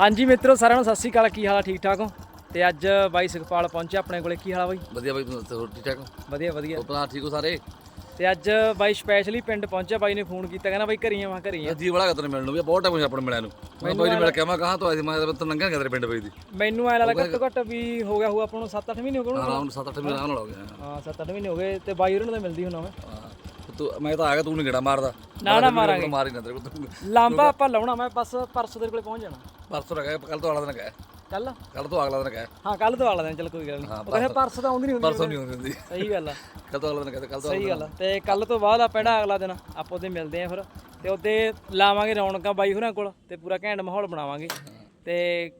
ਹਾਂਜੀ ਮਿੱਤਰੋ ਸਾਰਿਆਂ ਨੂੰ ਸਤਿ ਸ੍ਰੀ ਅਕਾਲ। ਕੀ ਹਾਲ ਆ? ਠੀਕ ਠਾਕ ਹੋ? ਤੇ ਅੱਜ ਬਾਈ ਸੁਖਪਾਲ ਪਹੁੰਚਿਆ ਆਪਣੇ ਕੋਲੇ। ਕੀ ਹਾਲ ਆ ਬਾਈ? ਵਧੀਆ ਬਾਈ ਤੂੰ ਦੱਸ ਠੀਕ ਠਾਕ ਹੋ? ਵਧੀਆ ਵਧੀਆ। ਹੋਰ ਭਰਾ ਠੀਕ ਹੋ ਸਾਰੇ? ਤੇ ਅੱਜ ਬਾਈ ਸਪੈਸ਼ਲੀ ਪਿੰਡ ਪਹੁੰਚਿਆ। ਬਾਈ ਨੇ ਫੋਨ ਕੀਤਾ ਕਹਿੰਦਾ ਬਾਈ ਘਰੀ ਆ ਮੈਂ ਘਰੀ ਆ। ਜੀ ਬੜਾ ਕਤਨ ਮਿਲਣ ਨੂੰ ਵੀ ਬਹੁਤ ਟਾਈਮ ਹੋ ਗਿਆ ਆਪਾਂ ਨੂੰ। ਮਿਲਿਆ ਨੂੰ ਮੈਂ ਬਾਈ ਨੂੰ ਮਿਲ ਕੇ ਮੈਂ ਕਹਾਂ ਤੋਂ ਆਈ ਮੈਂ ਤਾਂ ਲੰਘਾ ਗਿਆ ਤੇਰੇ ਪਿੰਡ ਬਾਈ ਦੀ ਮੈਨੂੰ ਐ ਲੱਗਦਾ ਘੱਟੋ ਘੱਟ ਵੀ ਹੋ ਗਿਆ ਹੋਊ ਆਪਾਂ ਨੂੰ 7-8 ਮਹੀਨੇ ਹੋ ਗਏ। ਆਰਾਮ ਨਾਲ 7-8 ਮਹੀਨੇ ਹੋ ਗਿਆ। ਹਾਂ 7-8 ਮਹੀਨੇ ਹੋ ਗਏ ਤੇ ਬਾਈ ਉਹਨਾਂ ਨਾਲ ਮਿਲਦੀ ਹੁਣਾ ਮੈਂ। ਤੂੰ ਮੈਂ ਤਾਂ ਆ ਗਿਆ ਤੂੰ ਨਹੀਂ ਗੇੜਾ ਮਾਰਦਾ। ਨਾ ਨਾ ਮਾਰਾਂਗੇ। ਮਾਰ ਹੀ ਨਾ ਤੇਰੇ ਕੋਲ ਲਾਂਬਾ ਆਪਾਂ ਲਾਉਣਾ ਮੈਂ ਬਸ ਪਰਸੋਂ ਤੇਰੇ ਕੋਲੇ ਪਹੁੰਚ ਜਾਣਾ। ਪਰਸੋਂ ਰਹਿ ਗਿਆ ਕੱਲ ਤੋਂ ਅਗਲਾ ਦਿਨ ਕਹਿ। ਕੱਲ ਕੱਲ ਤੋਂ ਅਗਲਾ ਦਿਨ ਕਹਿ। ਹਾਂ ਕੱਲ ਤੋਂ ਆਲਾ ਦਿਨ ਚਲ ਕੋਈ ਗੱਲ ਨਹੀਂ ਉਹ ਕਹਿੰਦੇ ਪਰਸੋਂ ਤਾਂ ਆਉਂਦੀ ਨਹੀਂ ਹੁੰਦੀ ਪਰਸੋਂ ਨਹੀਂ ਹੁੰਦੀ ਹੁੰਦੀ। ਸਹੀ ਗੱਲ ਆ। ਕੱਲ ਤੋਂ ਅਗਲਾ ਦਿਨ ਕਹਿ ਕੱਲ ਤੋਂ ਸਹੀ ਗੱਲ ਤੇ ਕੱਲ ਤੋਂ ਬਾਅਦ ਆ ਪੈਣਾ ਅਗਲਾ ਦਿਨ ਆਪੋ ਤੇ ਮਿਲਦੇ ਆ ਫਿਰ। ਤੇ ਉਹਦੇ ਲਾਵਾਂਗੇ ਰੌਣਕਾਂ ਬਾਈ ਹੋਰਾਂ ਕੋਲ ਤੇ ਪੂਰਾ ਘੈਂਟ ਮਾਹੌਲ ਬਣਾਵਾਂਗੇ। ਤੇ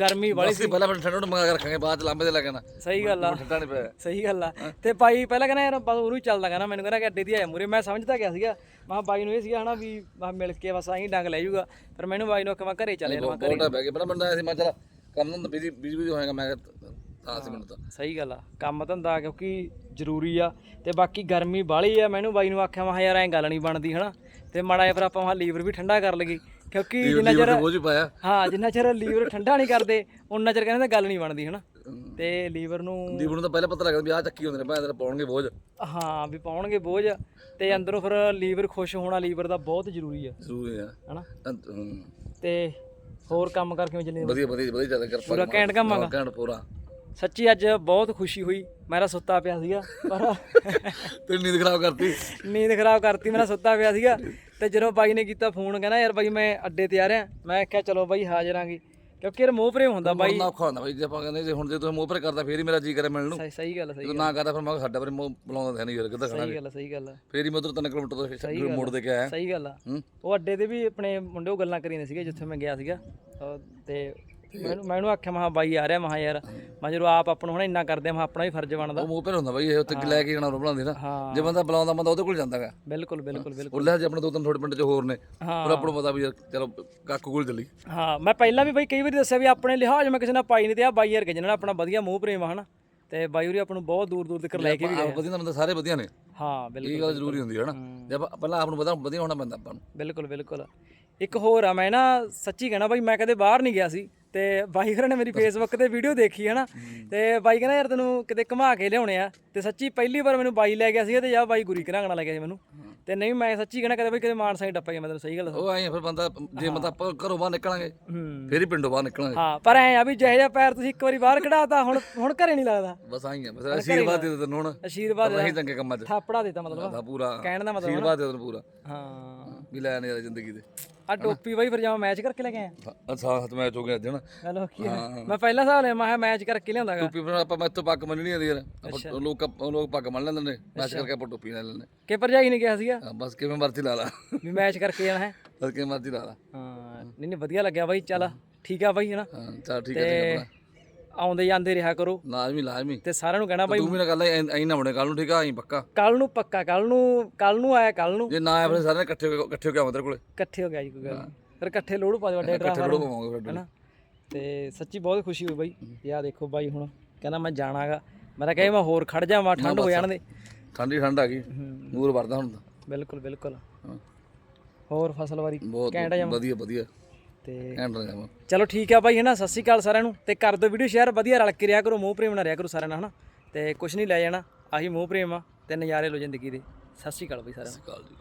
ਗਰਮੀ ਵਾਲੀ ਅਸੀਂ ਪਹਿਲਾਂ ਠੰਡਾ ਨੂੰ ਮੰਗਾ ਕੇ ਰੱਖਾਂਗੇ ਬਾਅਦ ਚ ਲਾਂਬੇ ਦੇ ਲੱਗਣਾ ਸਹੀ ਗੱਲ ਆ। ਠੰਡਾ ਨਹੀਂ ਪਿਆ। ਸਹੀ ਗੱਲ ਆ। ਤੇ ਬਾਈ ਪਹਿਲਾਂ ਕਹਿੰਦਾ ਯਾਰ ਬਸ ਉਹਨੂੰ ਹੀ ਚੱਲਦਾ ਕਹਿੰਦਾ ਮੈਨੂੰ ਕਹਿੰਦਾ ਕਿ ਅੱਡੇ ਦੀ ਆਇਆ ਮੂਰੇ ਮੈਂ ਸਮਝਦਾ ਗਿਆ ਸੀਗਾ। ਮੈਂ ਬਾਈ ਨੂੰ ਇਹ ਸੀਗਾ ਹਨਾ ਵੀ ਬਸ ਮਿਲ ਕੇ ਬਸ ਆਹੀਂ ਡੰਗ ਲੈ ਜਾਊਗਾ। ਫਿਰ ਮੈਨੂੰ ਬਾਈ ਨੂੰ ਆਖਿਆ ਮੈਂ ਘਰੇ ਚੱਲ ਯਾਰ ਮੈਂ ਬਹੁਤ ਟਾਈਮ ਬੈ ਗਿਆ। ਪਹਿਲਾਂ ਮੈਨੂੰ ਆਇਆ ਸੀ ਮੈਂ ਚਲ ਕੰਮ ਨੂੰ ਬਿਜ਼ੀ ਬਿਜ਼ੀ ਬਿਜ਼ੀ ਹੋਏਗਾ ਮੈਂ ਤਾਂ ਸੀ ਮੈਨੂੰ ਤਾਂ। ਸਹੀ ਗੱਲ ਆ। ਕੰਮ ਧੰਦਾ ਕਿਉਂਕਿ ਜ਼ਰੂਰੀ ਆ। ਤੇ ਬਾਕੀ ਗਰਮੀ ਬਾਹਲੀ ਆ। ਮੈਨੂੰ ਬਾਈ ਨੂੰ ਆਖਿਆ ਮੈਂ ਯਾਰ ਐਂ ਗੱਲ ਨਹੀਂ ਬਣਦੀ ਹਨਾ। ਤੇ ਮਾੜਾ ਜਿਹਾ ਫਿਰ ਆਪਾਂ ਮਹਾ ਲੀਵਰ ਵੀ ਠੰਡਾ ਕਰ ਲਈਏ। ਕਿਉਂਕਿ ਜਿੰਨਾ ਚਿਰ ਬੋਝ ਹੀ ਪਾਇਆ। ਹਾਂ ਜਿੰਨਾ ਚਿਰ ਲੀਵਰ ਠੰਡਾ ਨਹੀਂ ਕਰਦੇ ਉਹਨਾਂ ਚਿਰ ਕਹਿੰਦੇ ਗੱਲ ਨਹੀਂ ਬਣਦੀ ਹਨਾ? ਤੇ ਲੀਵਰ ਨੂੰ ਦੀਪ ਨੂੰ ਤਾਂ ਪਹਿਲਾਂ ਪਤਾ ਲੱਗਦਾ ਵੀ ਆਹ ਚੱਕੀ ਹੁੰਦੇ ਨੇ ਭਾਵੇਂ ਤੇਰੇ ਪਾਉਣਗੇ ਬੋਝ। ਹਾਂ ਵੀ ਪਾਉਣਗੇ ਬੋਝ ਤੇ ਅੰਦਰੋਂ ਫਿਰ ਲੀਵਰ ਖੁਸ਼ ਹੋਣਾ ਲੀਵਰ ਦਾ ਬਹੁਤ ਜ਼ਰੂਰੀ ਆ। ਜ਼ਰੂਰੀ ਆ। ਹਨਾ। ਤੇ ਹੋਰ ਕੰਮ ਕਰਕੇ ਮੈਂ ਚੱਲੇ ਵਧੀਆ ਵਧੀਆ ਵਧੀਆ ਚੱਲ ਕਿਰਪਾ ਪੂਰਾ ਘੈਂਟ ਕੰਮ ਹੈਗਾ। ਘੈਂਟ ਪੂਰਾ। ਸੱਚੀ ਅੱਜ ਬਹੁਤ ਖੁਸ਼ੀ ਹੋਈ ਮੇਰਾ ਸੁੱਤਾ ਪਿਆ ਸੀਗਾ ਪਰ ਤੇ ਨੀਂਦ ਖਰਾਬ ਕਰਤੀ? ਨੀਂਦ ਖਰਾਬ ਕਰਤੀ ਮੇਰਾ ਸੁੱਤਾ ਪਿਆ ਸੀਗਾ ਤੇ ਜਦੋਂ ਬਾਈ ਨੇ ਕੀਤਾ ਫੋਨ ਕਹਿੰਦਾ ਯਾਰ ਬਾਈ ਮੈਂ ਅੱਡੇ ਤੇ ਆ ਰਿਹਾ ਮੈਂ ਕਿਹਾ ਚਲੋ ਬਾਈ ਹਾਜ਼ਰਾਂਗੇ ਕਿਉਂਕਿ ਯਾਰ ਮੋਹ ਪ੍ਰੇਮ ਹੁੰਦਾ ਬਾਈ। ਨਾ ਔਖਾ ਹੁੰਦਾ ਬਾਈ ਜੇ ਆਪਾਂ ਕਹਿੰਦੇ ਜੇ ਹੁਣ ਜੇ ਤੂੰ ਮੂੰਹ ਪਰ ਕਰਦਾ ਫੇਰ ਹੀ ਮੇਰਾ ਜੀ ਕਰੇ ਮਿਲਣ ਨੂੰ। ਸਹੀ- ਸਹੀ ਗੱਲ ਸਹੀ ਤੂੰ ਨਾ ਕਰਦਾ ਫਿਰ ਮੈਂ ਸਾਡਾ ਪਰ ਮੂੰਹ ਬੁਲਾਉਂਦਾ ਤਾਂ ਨਹੀਂ ਯਾਰ ਕਿੱਦਾਂ ਖੜਾ ਸਹੀ ਗੱਲ ਸਹੀ ਗੱਲ ਫੇਰ ਹੀ ਮੈਂ ਉਧਰ 3 ਕਿਲੋਮੀਟਰ ਤੋਂ ਫਿਰ ਮੋੜ ਦੇ ਕੇ ਆਇਆ। ਸਹੀ ਗੱਲ ਆ। ਉਹ ਅੱਡੇ ਤੇ ਵੀ ਆਪਣੇ ਮੁੰਡੇ ਉਹ ਗੱਲਾਂ ਕਰੀਂਦੇ ਸੀਗੇ ਜਿੱਥੇ ਮੈਂ ਗਿਆ ਸੀਗਾ। ਤੇ ਮੈਨੂੰ ਮੈਨੂੰ ਆਖਿਆ ਮਹਾ ਬਾਈ ਆ ਰਿਹਾ ਮਹਾ ਯਾਰ ਮੈਂ ਜਦੋਂ ਆਪ ਆਪਾਂ ਨੂੰ ਹੁਣ ਇੰਨਾ ਕਰਦੇ ਆ ਮੈਂ ਆਪਣਾ ਵੀ ਫਰਜ਼ ਬਣਦਾ। ਉਹ ਮੂੰਹ ਪਰ ਹੁੰਦਾ ਬਾਈ ਇਹ ਉੱਤੇ ਲੈ ਕੇ ਜਾਣਾ ਉਹ ਬਣਾਉਂਦੀ ਨਾ। ਹਾਂ। ਜੇ ਬੰਦਾ ਬੁਲਾਉਂਦਾ ਬੰਦਾ ਉਹਦੇ ਕੋਲ ਜਾਂਦਾਗਾ ਬਿਲਕੁਲ ਬਿਲਕੁਲ ਬਿਲਕੁਲ। ਉਹ ਲੈ ਜੇ ਆਪਣੇ ਦੋ ਤਿੰਨ ਥੋੜੇ ਪਿੰਡ 'ਚ ਹੋਰ ਨੇ। ਪਰ ਆਪਾਂ ਨੂੰ ਪਤਾ ਵੀ ਯਾਰ ਚਲੋ ਕਾਕੂ ਕੋਲ ਚੱਲੀ। ਹਾਂ ਮੈਂ ਪਹਿਲਾਂ ਵੀ ਬਾਈ ਕਈ ਵਾਰੀ ਦੱਸਿਆ ਵੀ ਆਪਣੇ ਲਿਹਾਜ਼ ਮੈਂ ਕਿਸੇ ਨਾਲ ਪਾਈ ਨਹੀਂ ਤੇ ਆ ਬਾਈ ਯਾਰ ਜਿਹਨਾਂ ਨਾਲ ਆਪਣਾ ਵਧੀਆ ਮੋਹ ਪ੍ਰੇਮ ਆ ਹਨਾ। ਤੇ ਬਾਈ ਹੋਰੀ ਆਪਾਂ ਨੂੰ ਬਹੁਤ ਦੂਰ ਦੂਰ ਤੱਕ ਲੈ ਕੇ ਵੀ ਆਪ ਵਧੀਆ ਨਾ ਬੰਦੇ ਸਾਰੇ ਵਧੀਆ ਨੇ। ਹਾਂ ਬਿਲਕੁਲ ਇਹ ਗੱਲ ਜ਼ਰੂਰੀ ਹੁੰਦੀ ਹੈ। ਨਾ ਜੇ ਆਪਾਂ ਪਹਿਲਾਂ ਆਪ ਨੂੰ ਪਤਾ ਵਧੀਆ ਹੋਣਾ ਪੈਂਦਾ ਆਪਾਂ ਨੂੰ। ਬਿਲਕੁਲ ਬਿਲਕੁਲ। ਇੱਕ ਹੋਰ ਆ ਮੈਂ ਨਾ ਸੱਚੀ ਕਹਿਣਾ ਬਾਈ ਮੈਂ ਕਦੇ ਬਾਹਰ ਨਹੀਂ ਗਿਆ ਸੀ। ਤੇ ਬਾਈ ਖਰੇ ਨੇ ਮੇਰੀ ਫੇਸਬੁੱਕ ਤੇ ਵੀਡੀਓ ਦੇਖੀ ਹੈ। ਨਾ ਤੇ ਬਾਈ ਕਹਿੰਦਾ ਯਾਰ ਤੈਨੂੰ ਕਿਤੇ ਘੁਮਾ ਕੇ ਲਿਆਉਣੇ ਆ। ਤੇ ਸੱਚੀ ਪਹਿਲੀ ਵਾਰ ਮੈਨੂੰ ਬਾਈ ਲੈ ਗਿਆ ਸੀ ਤੇ ਜਾਂ ਬਾਈ ਗੁਰੀ ਘਰਾਂਗਣਾ ਲੈ ਗਿਆ ਸੀ ਮੈਨੂੰ। ਤੇ ਨਹੀਂ ਮੈਂ ਸੱਚੀ ਕਹਿਣਾ ਕਦੇ ਬਾਈ ਕਦੇ ਮਾਨ ਸਾਈਡ ਟੱਪਾ ਗਿਆ ਮੈਂ ਤੈਨੂੰ ਸਹੀ ਗੱਲ ਉਹ ਆ ਫਿਰ ਬੰਦਾ ਜੇ ਬੰਦਾ ਆਪਾਂ ਘਰੋਂ ਬਾਹਰ ਨਿਕਲਾਂਗੇ ਹੂੰ। ਫੇਰ ਹੀ ਪਿੰਡੋਂ ਬਾਹਰ ਨਿਕਲਾਂਗੇ। ਹਾਂ ਪਰ ਐ ਆ ਵੀ ਜਿਹੇ ਜਿਹਾ ਪੈਰ ਤੁਸੀਂ ਇੱਕ ਵਾਰੀ ਬਾਹਰ ਕਢਾਤਾ ਹੁਣ ਹੁਣ ਘਰੇ ਨਹੀਂ ਲੱਗਦਾ। ਬਸ ਆਈ ਆ ਬਸ ਆਸ਼ੀਰਵਾਦ ਦੇ ਤੈਨੂੰ ਹੁਣ। ਆਸ਼ੀਰਵਾਦ ਨਹੀਂ ਚੰਗੇ ਕੰਮਾਂ 'ਚ। ਥਾਪੜਾ ਦਿੱਤਾ ਮਤਲਬ। ਪੂਰਾ ਕਹਿਣ ਦਾ ਮਤਲਬ ਆਸ਼ੀਰਵਾਦ ਦੇ ਤੈਨੂੰ ਪੂਰਾ। ਹਾਂ। ਵੀ ਲੈ ਨੇ ਜ਼ਿੰਦਗੀ ਦੇ। ਆ ਟੋਪੀ ਬਾਈ ਫਿਰ ਜਾਵਾਂ ਮੈਚ ਕਰਕੇ ਲੈ ਕੇ ਆਇਆ ਅੱਛਾ ਹੱਥ ਮੈਚ ਹੋ ਗਿਆ ਅੱਜ ਹਨਾ? ਚਲੋ ਕੀ। ਮੈਂ ਪਹਿਲਾਂ ਹਿਸਾਬ ਲਿਆ ਮੈਂ ਕਿਹਾ ਮੈਚ ਕਰਕੇ ਲਿਆਂਦਾਗਾ ਟੋਪੀ ਫਿਰ ਆਪਾਂ ਮੈਥੋਂ ਪੱਗ ਮੰਨਣੀ ਆਂਦੀ ਯਾਰ। ਆਪਾਂ ਲੋਕ ਲੋਕ ਪੱਗ ਮੰਨ ਲੈਂਦੇ ਨੇ ਮੈਚ ਕਰਕੇ ਆਪਾਂ ਟੋਪੀ ਲੈ ਲੈਂਦੇ ਕਿ ਭਰਜਾਈ ਨੇ ਕਿਹਾ ਸੀਗਾ? ਹਾਂ, ਬਸ ਕਿਵੇਂ ਮਰਜ਼ੀ ਲਾ ਲਾ। ਵੀ ਮੈਚ ਕਰਕੇ ਜਾਣਾ ਹੈ। ਬਸ ਕਿਵੇਂ ਮਰਜ਼ੀ ਲਾ ਲਾ। ਹਾਂ ਨਹੀਂ ਨਹੀਂ ਵਧੀਆ ਲੱਗਿਆ ਬਾਈ ਚੱਲ ਠੀਕ ਆ ਬਾਈ ਹਨਾ? ਹਾਂ ਚੱਲ ਠੀਕ ਹੈ ਠੀਕ ਹੈ ਆਉਂਦੇ ਜਾਂਦੇ ਰਿਹਾ ਕਰੋ। ਲਾਜ਼ਮੀ ਲਾਜ਼ਮੀ। ਤੇ ਸਾਰਿਆਂ ਨੂੰ ਕਹਿਣਾ ਬਾਈ ਤੂੰ ਵੀ ਨਾ ਗੱਲ ਐਂ ਨਾ ਬਣੇ ਕੱਲ ਨੂੰ ਠੀਕ ਆ ਐਂ ਪੱਕਾ। ਕੱਲ ਨੂੰ ਪੱਕਾ ਕੱਲ ਨੂੰ ਕੱਲ ਨੂੰ ਆਇਆ ਕੱਲ ਨੂੰ। ਜੇ ਨਾ ਆਇਆ ਫਿਰ ਸਾਰੇ ਇਕੱਠੇ ਹੋ ਕੇ ਇਕੱਠੇ ਹੋ ਕੇ ਆਵਾਂ ਤੇਰੇ ਕੋਲੇ। ਇਕੱਠੇ ਹੋ ਗਿਆ ਜੀ ਕੋਈ ਗੱਲ। ਫਿਰ ਇਕੱਠੇ ਲੋੜੂ ਪਾ ਦੇ ਵੱਡੇ ਇਕੱਠੇ ਡਰਾ ਲੋਕ ਪਾਵਾਂਗੇ ਫਿਰ ਹਨਾ? ਤੇ ਸੱਚੀ ਬਹੁਤ ਖੁਸ਼ੀ ਹੋਈ ਬਾਈ। ਯਾ ਦੇਖੋ ਬਾਈ ਹੁਣ ਕਹਿੰਦਾ ਮੈਂ ਜਾਣਾਗਾ। ਮੈਂ ਤਾਂ ਕਹੇ ਮੈਂ ਹੋਰ ਖੜ ਜਾਵਾਂ ਠੰਡ ਹੋ ਜਾਣ ਦੇ ਠੰਡੀ ਠੰਡ ਆ ਗਈ। ਨੂਰ ਵਰਦਾ ਹੁਣ ਬਿਲਕੁਲ ਬਿਲਕੁਲ। ਹੋਰ ਫਸਲ ਵਾਰੀ ਬਹੁਤ ਘੈਂਟ ਆ ਵਧੀਆ ਵਧੀਆ। ਤੇ ਐਂਡ ਰਹਿ ਜਾਵਾਂ ਚਲੋ ਠੀਕ ਆ ਬਾਈ ਹਨਾ ਸਤਿ ਸ਼੍ਰੀ ਅਕਾਲ ਸਾਰਿਆਂ ਨੂੰ। ਤੇ ਕਰ ਦਿਓ ਵੀਡੀਓ ਸ਼ੇਅਰ ਵਧੀਆ ਰਲ ਕੇ ਰਿਹਾ ਕਰੋ ਮੋਹ ਪ੍ਰੇਮ ਨਾਲ ਰਿਹਾ ਕਰੋ ਸਾਰਿਆਂ ਨਾਲ ਹਨਾ ਤੇ ਕੁਝ ਨਹੀਂ ਲੈ ਜਾਣਾ ਆਹੀ ਮੋਹ ਪ੍ਰੇਮ ਆ ਤੇ ਨਜ਼ਾਰੇ ਲੋ ਜ਼ਿੰਦਗੀ ਦੇ। ਸਤਿ ਸ਼੍ਰੀ ਅਕਾਲ ਬਾਈ ਸਾਰਿਆਂ ਨੂੰ। ਕਾਲ ਜੀ।